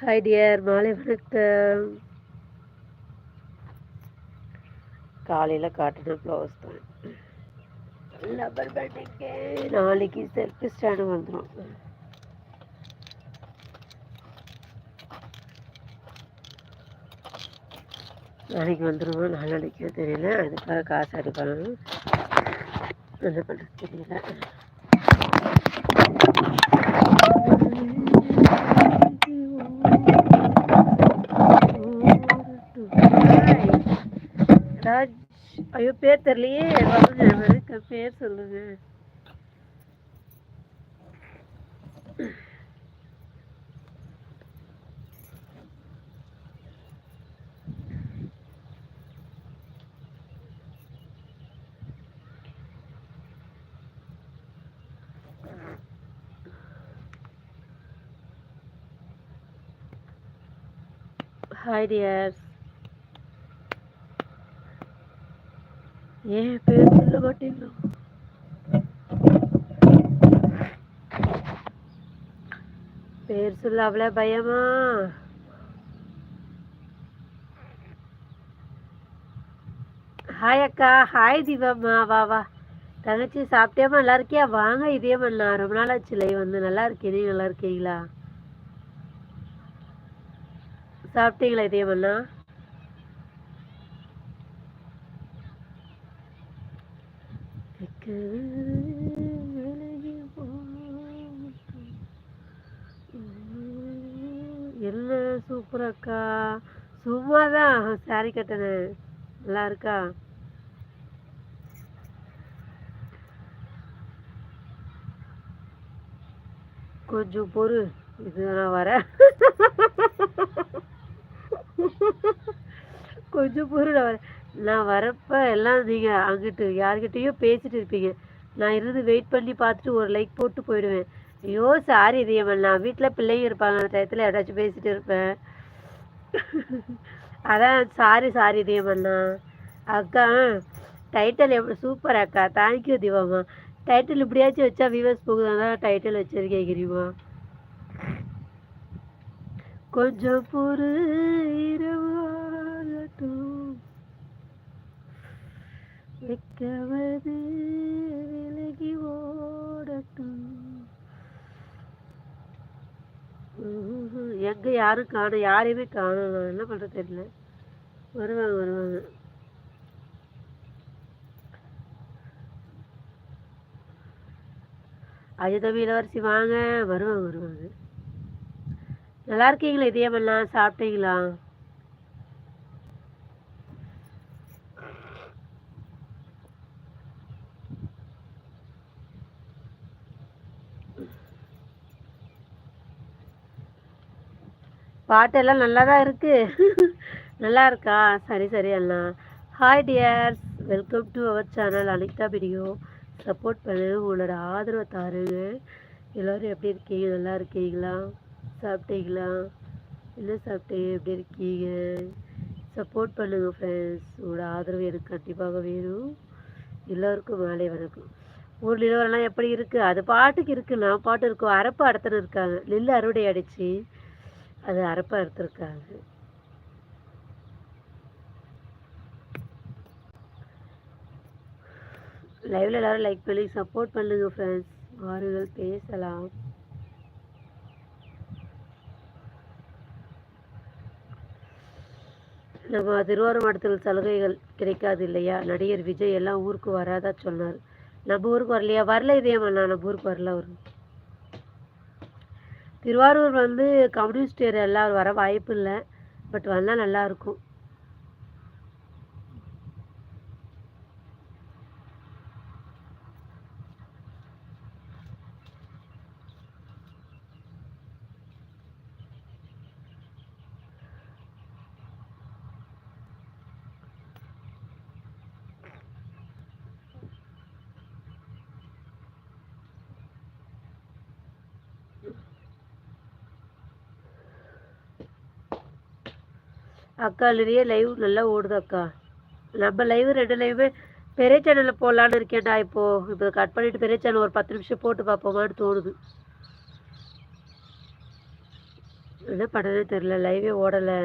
Hi dear மாலை வணக்கம். காலையில் காட்டின ப்ளவுஸ் தான். லப்பர் பேண்டிங்கு நாளைக்கு செல்ஃபி ஸ்டாண்டு வந்துடும் நாளைக்கு வந்துடுவோம் நாளைக்கு தெரியல. அதுக்காக காசு அடிக்கணும் என்ன பண்ணுறது தெரியல ராஜ் ஐயோ பேர் தெரியலையே வாங்க வணக்கம் பேர் சொல்லுங்க ஹாய் டியர்ஸ் ஏன் பேர் சொல்ல மாட்டீங்களோ பேர் சொல்ல அவ்வளோ பயமா? ஹாய் அக்கா. ஹாய் தீபாம்மா. வா வா. தங்கச்சி சாப்பிட்டியாம்மா? நல்லா இருக்கியா? வாங்க இதே பண்ணா ரொம்ப நாள் ஆச்சு லைவ் வந்து நல்லா இருக்கேனே. நீ நல்லா இருக்கீங்களா? சாப்பிட்டீங்களா இதே பண்ணா என்ன சூப்பர் அக்கா? சும்மா தான் சாரி கட்டினேன். நல்லா இருக்கா? கொஞ்சம் பொறு இது நான் வரேன் கொஞ்சம் பொருள் நான் வரேன் நான் வரப்ப எல்லாம் நீங்கள் அங்கிட்டு யார்கிட்டேயோ பேசிட்டு இருப்பீங்க. நான் இருந்து வெயிட் பண்ணி பார்த்துட்டு ஒரு லைக் போட்டு போயிடுவேன். ஐயோ சாரி இதயமன் நான் வீட்டில் பிள்ளைங்க இருப்பாங்க. அந்த டயத்தில் ஏதாச்சும் பேசிட்டு இருப்பேன். அதான் சாரி சாரி இதயமண்ணா அக்கா டைட்டில் எப்படி சூப்பர் அக்கா. தேங்க்யூ தீபாம்மா டைட்டில் இப்படியாச்சும் வச்சா வியூவர்ஸ் போகுதாங்க டைட்டில் வச்சிருக்கேன் கிரிமா. கொஞ்சம் பொறு இரவா. எக்கவது விலகி ஓடட்டும். எங்கே எங்க யாரும் காணும் யாரையுமே காணும் நான் என்ன பண்ணுறது தெரியல. வருவாங்க வருவாங்க. அஜிதம் இளவரசி வாங்க. வருவாங்க வருவாங்க. நல்லா இருக்கீங்களா இதே பண்ணலாம் சாப்பிட்டீங்களா? பாட்டெல்லாம் நல்லா தான் இருக்கு. நல்லா இருக்கா? சரி சரி அண்ணா. Hi dears welcome to our channel Anitha video support பண்ணுங்க உங்களோட ஆதரவை தாருங்க எல்லோரும் எப்படி இருக்கீங்க? நல்லா இருக்கீங்களா? சாப்பிட்டீங்களா? என்ன சாப்பிட்டீங்க? எப்படி இருக்கீங்க? சப்போர்ட் பண்ணுங்கள் ஃப்ரெண்ட்ஸ் உங்களோட ஆதரவு எனக்கு கண்டிப்பாக வேணும். எல்லோருக்கும் மாலை வணக்கம். ஊர் நிலவரம்லாம் எப்படி இருக்குது அது பாட்டுக்கு இருக்குது நான் பாட்டு இருக்கும். அரப்பு அடுத்தன இருக்காங்க. நெல் அறுவடை அடிச்சு அது அரப்பா எடுத்துருக்காது லைவ்ல எல்லாரும் லைக் பண்ணி சப்போர்ட் பண்ணுங்க ஃப்ரெண்ட்ஸ் வாருங்கள் பேசலாம். நம்ம திருவாரூர் மாவட்டத்தில் சலுகைகள் கிடைக்காது இல்லையா? நடிகர் விஜய் எல்லாம் ஊருக்கு வராதா சொன்னார். நம்ம ஊருக்கு வரலையா? வரல இதே நான் நம்ம ஊருக்கு வரல ஒரு திருவாரூர் வந்து கம்யூனிஸ்ட் ஏரியா எல்லாம் வர வாய்ப்பு இல்லை. பட் வந்தால் நல்லாயிருக்கும் இருக்கும் அக்கா நிறைய லைவ் நல்லா ஓடுது அக்கா. நம்ம லைவ் ரெண்டு லைவுமே பெரிய சேனலில் போடலான்னு இருக்கேன்டா இப்போ. இப்போ கட் பண்ணிவிட்டு பெரிய சேனல் ஒரு பத்து நிமிஷம் போட்டு பார்ப்போமான்னு தோணுது. என்ன பண்ணனே தெரில லைவே ஓடலை.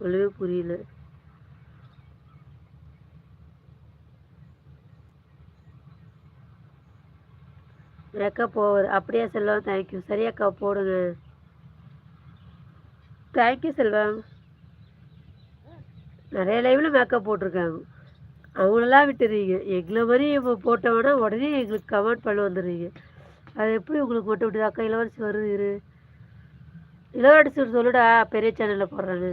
ஒன்றுமே புரியல. மேக்கப் ஓவர் அப்படியே செல்வம் தேங்க்யூ சரி அக்கா போடுங்க. தேங்க்யூ செல்வம் நிறைய லைவில் மேக்கப் போட்டிருக்காங்க. அவங்களெல்லாம் விட்டுறீங்க. எங்களை மாதிரி இப்போ போட்டோம்னா உடனே எங்களுக்கு கமெண்ட் பண்ண வந்துடுறீங்க. அது எப்படி உங்களுக்கு மட்டும் விட்டுது? அக்கா இளவரசி வருது இரு. இளவரசி சொல்லுடா பெரிய சேனலில் போடுறாங்க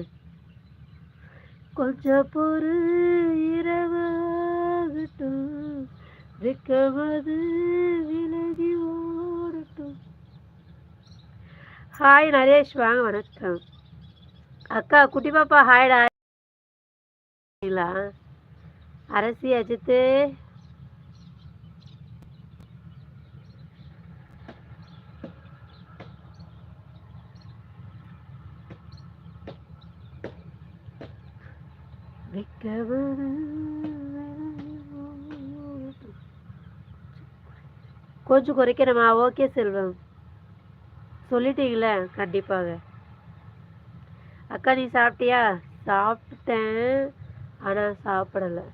கொஞ்சம் பொறு இரவாகட்டும். வெக்கமது விலகி ஓடட்டும். ஹாய் நரேஷ். வாங்க வணக்கம். அக்கா குட்டி பாப்பா ஹாய்டா அரசி அஜித்து. கொஞ்சம் குறைக்கிறமா ஓகே செல்வம். சொல்லிட்டீங்களே கண்டிப்பாக. அக்கா நீ சாப்பிட்டியா? சாப்பிட்டேன். ஆனால் சாப்பிடலை.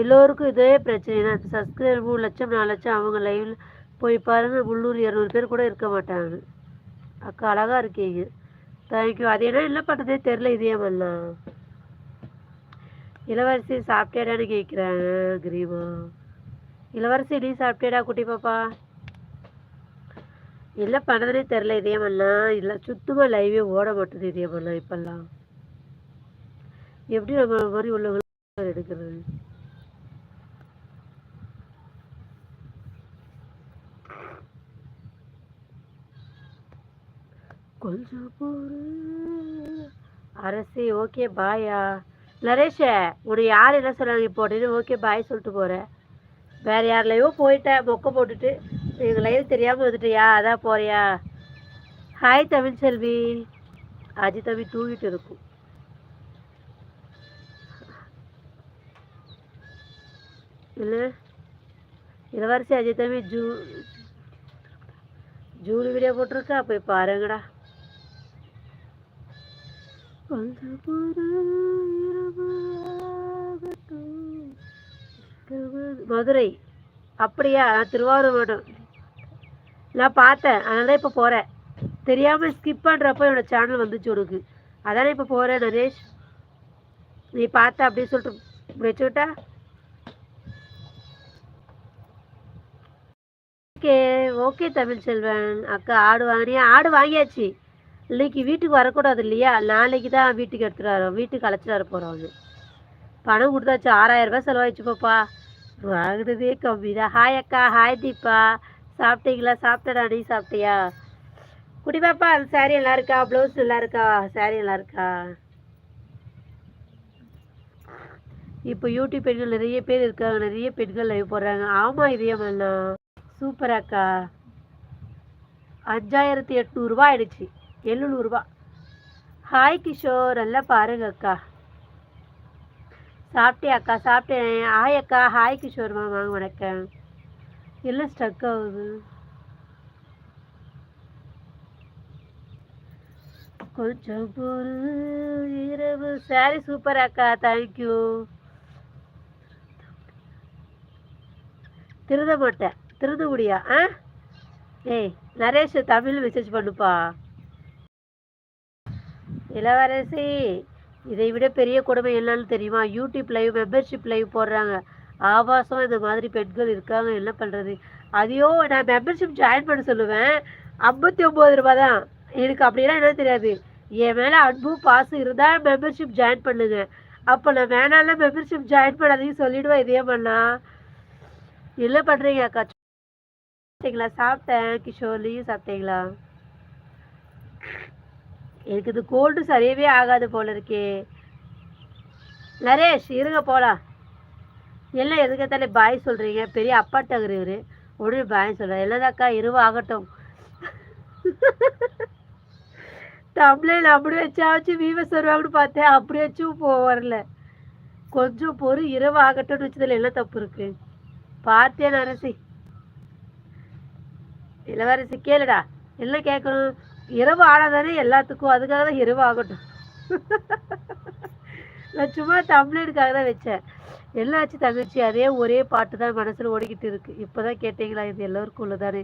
எல்லோருக்கும் இதே பிரச்சனை தான் சப்ஸ்கிரைபர் மூணு லட்சம் நாலு லட்சம் அவங்க லைவில் போய் பாருங்கள் முந்நூறு இரநூறு பேர் கூட இருக்க மாட்டாங்க. அக்கா அழகாக இருக்கீங்க. தேங்க்யூ அது என்ன என்ன பண்ணுறதே தெரில இதே மாதிரிலாம் இளவரசி சாப்பிட்டேடான்னு கேட்குறாங்க கிரீமா இளவரசி நீ சாப்பிட்டேடா குட்டி பாப்பா? என்ன பண்ணுறதுனே தெரில இதயமெல்லாம் இல்லை சுத்தமாக லைவே ஓட மாட்டேது இதயமெல்லாம் இப்போல்லாம் எப்படி நம்ம மாதிரி உள்ளவங்க எடுக்கிறது? கொஞ்சம் போரு அரசி ஓகே பாயா நரேஷ உன்னை யார் என்ன சொன்னாங்க இப்போ உடனே ஓகே பாய் சொல்லிட்டு போகிறேன் வேற யாரிலையோ போயிட்டேன் மொக்க போட்டுட்டு. எங்கள் லைவ் தெரியாமல் வந்துட்டியா? அதான் போறியா? ஹாய் தமிழ் செல்வி. அஜி தம்பி தூங்கிட்டு இருக்கும் இல்லை. இளவரசி அஜய் தம்பி ஜூ ஜூலி வீடியோ போட்டிருக்கா? போய் பாருங்கடா. கொஞ்சம் மதுரை. அப்படியா? திருவாரூர் மாவட்டம். நான் பார்த்தேன். அதனால தான் இப்போ போகிறேன் தெரியாமல் ஸ்கிப் பண்ணுறப்போ என்னோட சேனல் வந்துச்சு உனக்கு. அதானே இப்போ போகிறேன் நரேஷ். நீ பார்த்த அப்படின்னு சொல்லிட்டு வச்சுக்கிட்டா? Okay okay Tamil Selvan. அக்கா ஆடு வாங்கினியா ஆடு வாங்கியாச்சு. இன்னைக்கு வீட்டுக்கு வரக்கூடாது இல்லையா? நாளைக்கு தான் வீட்டுக்கு எடுத்துகிட்டு வரோம். வீட்டுக்கு அழைச்சிட்டு வர போகிறோம் பணம் கொடுத்தாச்சு. ஆறாயிரம் ரூபாய் செலவாயிடுச்சு பாப்பா. வாங்கினதே கம்மி தான். ஹாய் அக்கா. ஹாய் தீபா. சாப்பிட்டீங்களா? சாப்பிட்டடா நீ சாப்பிட்டியா? குடி பாப்பா அந்த சாரீ நல்லா இருக்கா? ப்ளவுஸ் நல்லா இருக்கா? சாரீ நல்லா இருக்கா? இப்போ யூடியூப் பெண்கள் நிறைய பேர் இருக்காங்க. நிறைய பெண்கள் லைவ் போடுறாங்க. ஆமாம் இதே மாதிரிண்ணா சூப்பர் அக்கா. அஞ்சாயிரத்தி எட்நூறுபா ஆயிடுச்சு. எழுநூறுபா ஹாய் கிஷோர். நல்லா பாருங்க அக்கா. சாப்பிட்டே அக்கா? சாப்பிட்டேன். ஹாய் அக்கா. ஹாய் கிஷோர்மா வாங்க வணக்கம். எல்லாம் ஸ்டக் ஆகுது? கொஞ்சம் பொறு இரவு. சாரி சூப்பர் அக்கா தேங்க்யூ திருத மாட்டேன் திருத முடியா? ஆ? ஏய் நரேஷ் தமிழ் மெசேஜ் பண்ணுப்பா. இளவரசி இதை விட பெரிய கொடுமை என்னன்னு தெரியுமா? யூடியூப் லைவ் மெம்பர்ஷிப் லைவ் போடுறாங்க. ஆபாசம் இந்த மாதிரி பெண்கள் இருக்காங்க என்ன பண்ணுறது அதையோ நான் மெம்பர்ஷிப் ஜாயின் பண்ண சொல்லுவேன். ஐம்பத்தி ஒம்பது ரூபா தான். எனக்கு அப்படிலாம் என்ன தெரியாது. என் மேலே அன்பு பாசு இருந்தால் மெம்பர்ஷிப் ஜாயின் பண்ணுங்க. அப்போ நான் வேணாலும் மெம்பர்ஷிப் ஜாயின் பண்ணாதீங்க சொல்லிவிடுவேன் இதே பண்ணா என்ன பண்ணுறீங்க அக்கா? சாப்பிட்டீங்களா? சாப்பிட்டேன் கிஷோர்லேயும் சாப்பிட்டீங்களா? எனக்கு இது கோல்டு சரியவே ஆகாது போல இருக்கே. நரேஷ் இருங்க போலாம். எல்லாம் எதுக்கத்தாலே பாய் சொல்றீங்க. பெரிய அப்பாட்டகர் இவரு. உடனே பாய் சொல்கிறார் என்னதாக்கா இருவா ஆகட்டும். தமிழில் அப்படி வச்சாச்சும் வீவஸ் வருவாங்கன்னு பார்த்தேன். அப்படி வச்சும் போ வரல. கொஞ்சம் பொறு இரவு ஆகட்டும்னு வச்சதில் என்ன தப்பு இருக்கு? பார்த்தேன் அரசி. இளவரசி கேளுடா. என்ன கேட்கணும்? இரவு ஆனாதானே எல்லாத்துக்கும். அதுக்காக தான் இரவு ஆகட்டும். நான் சும்மா தமிழனுக்காக தான் வச்சேன். எல்லாச்சும் தங்கச்சி? அதே ஒரே பாட்டு தான் மனசில் ஓடிக்கிட்டு இருக்கு. இப்போ தான் கேட்டீங்களா? இது எல்லோருக்கும் உள்ளதானே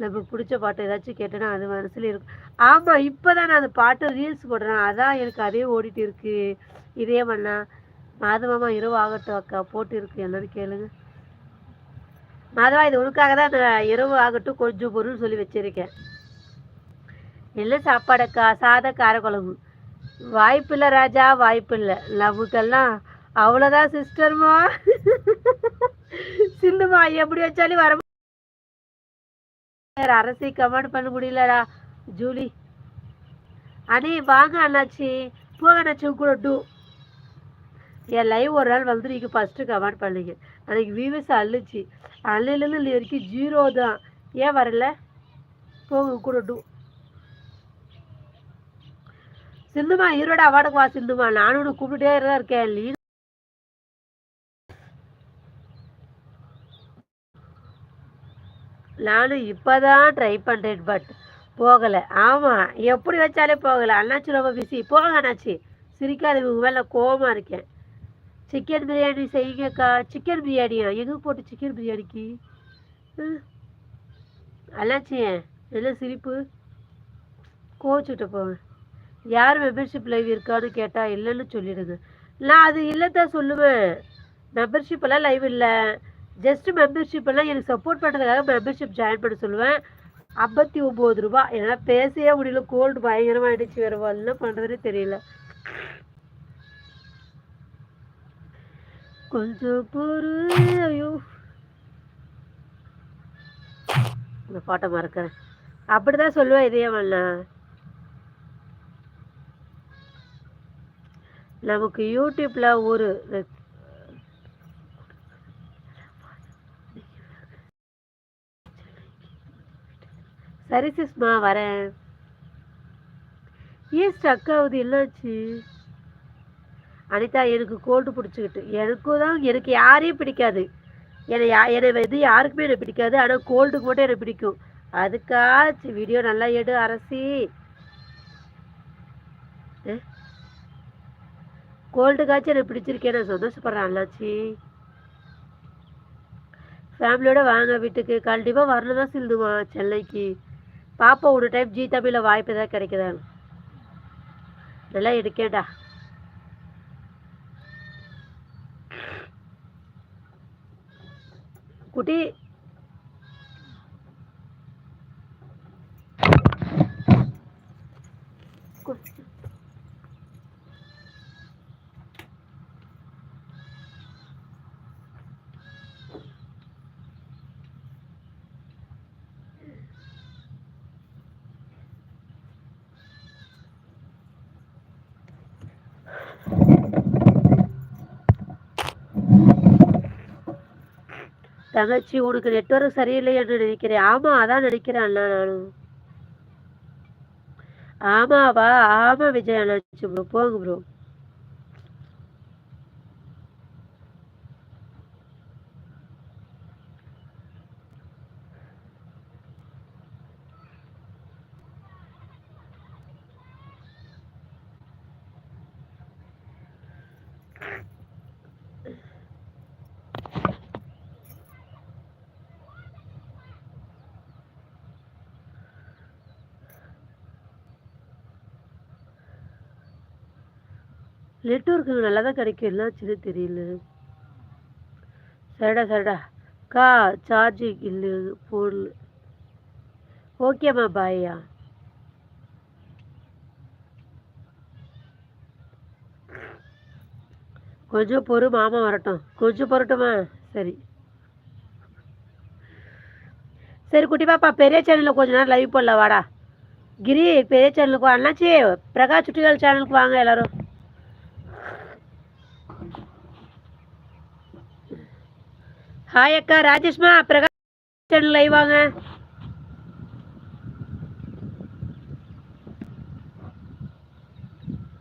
நமக்கு பிடிச்ச பாட்டு ஏதாச்சும் கேட்டேன்னா அது மனசில் இருக்கும். ஆமாம் இப்போ தான் நான் அந்த பாட்டு ரீல்ஸ் போடுறேன். அதான் எனக்கு அதே ஓடிட்டு இருக்கு. இதே மண்ணா மாதமாமா இரவு ஆகட்டும் அக்கா போட்டு இருக்கு. எல்லாரும் கேளுங்க. மாதவா இது உனக்காக தான் அந்த இரவு ஆகட்டும் கொஞ்சம் பொருள் சொல்லி வச்சிருக்கேன். என்ன சாப்பாடுக்கா சாத காரக்குழம்பு. வாய்ப்பு இல்லை ராஜா வாய்ப்பு இல்லை லவ்வுக்கெல்லாம் அவ்வளோதான் சிஸ்டர்மா சிந்துமா எப்படி வச்சாலும் வர வேற அரசி கமெண்ட் பண்ண முடியலடா. ஜூலி. அண்ணே வாங்க அண்ணாச்சி. போங்க அண்ணாச்சி கூட டூ. என் லைவ் ஒரு நாள் வந்து நீங்கள் ஃபஸ்ட்டு கமெண்ட் பண்ணீங்க. அன்னைக்கு வியூவர்ஸ் அள்ளுச்சு. அள்ளிலேருந்து வரைக்கும் ஜீரோ தான். ஏன் வரல? போங்க கூட டூ. சிந்துமா ஈரோடு அவார்டுக்கு வா சிந்துமா. நானும் உன்னை கூப்பிட்டுட்டே தான் இருக்கேன் லீ நானும் இப்போதான் ட்ரை பண்ணுறேன் பட் போகலை. ஆமாம் எப்படி வச்சாலே போகலை. அண்ணாச்சி ரொம்ப பிஸி போங்க அண்ணாச்சி. சிரிக்காது இவங்க மேலே கோவமாக இருக்கேன். சிக்கன் பிரியாணி செய்யுங்கக்கா. சிக்கன் பிரியாணியா எங்கே போட்டு சிக்கன் பிரியாணிக்கு ம். அண்ணாச்சி என்ன சிரிப்பு? கோச்சுட்டு போவேன். யார் மெம்பர்ஷிப் லைவ் இருக்கான்னு கேட்டால் இல்லைன்னு சொல்லிடுங்க. நான் அது இல்லை தான் சொல்லுவேன். மெம்பர்ஷிப் எல்லாம் லைவ் இல்லை. ஜஸ்ட் மெம்பர்ஷிப் எல்லாம் எனக்கு சப்போர்ட் பண்ணுறதுக்காக மெம்பர்ஷிப் ஜாயின் பண்ண சொல்லுவேன். ஐம்பத்தி ஒம்பது ரூபா. என்னால் பேசவே முடியல. கோல்டு பயங்கரமாக ஆயிடுச்சு. வேறு என்ன பண்ணுறதுன்னு தெரியல. கொஞ்சம் பொறு. ஐயோ. இந்த பாட்டை மறக்கிறேன். அப்படிதான் சொல்லுவேன் இதே வேணா நமக்கு யூடியூப்பில் ஒரு சரி சுஷ்மா வரேன். ஏன் ஸ்டக் ஆகுது? என்னாச்சு? அனிதா எனக்கு கோல்டு பிடிச்சிக்கிட்டு. எனக்கும் தான் எனக்கு யாரையும் பிடிக்காது. என்னை யா என்னை இது யாருக்குமே எனக்கு பிடிக்காது. ஆனால் கோல்டுக்கு மட்டும் எனக்கு பிடிக்கும். அதுக்காச்சு வீடியோ நல்லா எடு அரசி. கோல்டு காய்ச்சி எனக்கு பிடிச்சிருக்கேன் நான் சந்தோஷப்படுறேன் அண்ணாச்சி ஃபேமிலியோட வாங்க வீட்டுக்கு. கண்டிப்பாக வரணும் தான் சில்லுமா சென்னைக்கு. பாப்பா ஒரு டைம் ஜி தமிழில் வாய்ப்பு ஏதாவது கிடைக்குதா? நல்லா எடுக்கேன்டா குட்டி தங்கச்சி உனக்கு நெட்வொர்க் சரியில்லை என்று நினைக்கிறேன். ஆமா அதான் நினைக்கிறேன் அண்ணா நானும் ஆமாவா? ஆமா விஜய் அண்ணாச்சி ப்ரோ போங்க ப்ரோ நெட்ஒர்க்கு நல்லா தான் கிடைக்கும் என்னாச்சுன்னு தெரியல. சரிடா சரிடா. கா சார்ஜிங் இல்லை ஃபோனில் ஓகேம்மா பாய்யா கொஞ்சம் பொறு மாமா வரட்டும். கொஞ்சம் பொருட்டுமா சரி. சரி குட்டி பாப்பா பெரிய சேனலில் கொஞ்ச நேரம் லைவ் போடல வாடா. கிரி பெரிய சேனலுக்கு அண்ணாச்சி பிரகாஷ் சுட்டிகள் சேனலுக்கு வாங்க எல்லாரும். ஹாய் அக்கா ராஜேஷ்மா பிரகாஷ் லைவாங்க லைவ் வாங்க.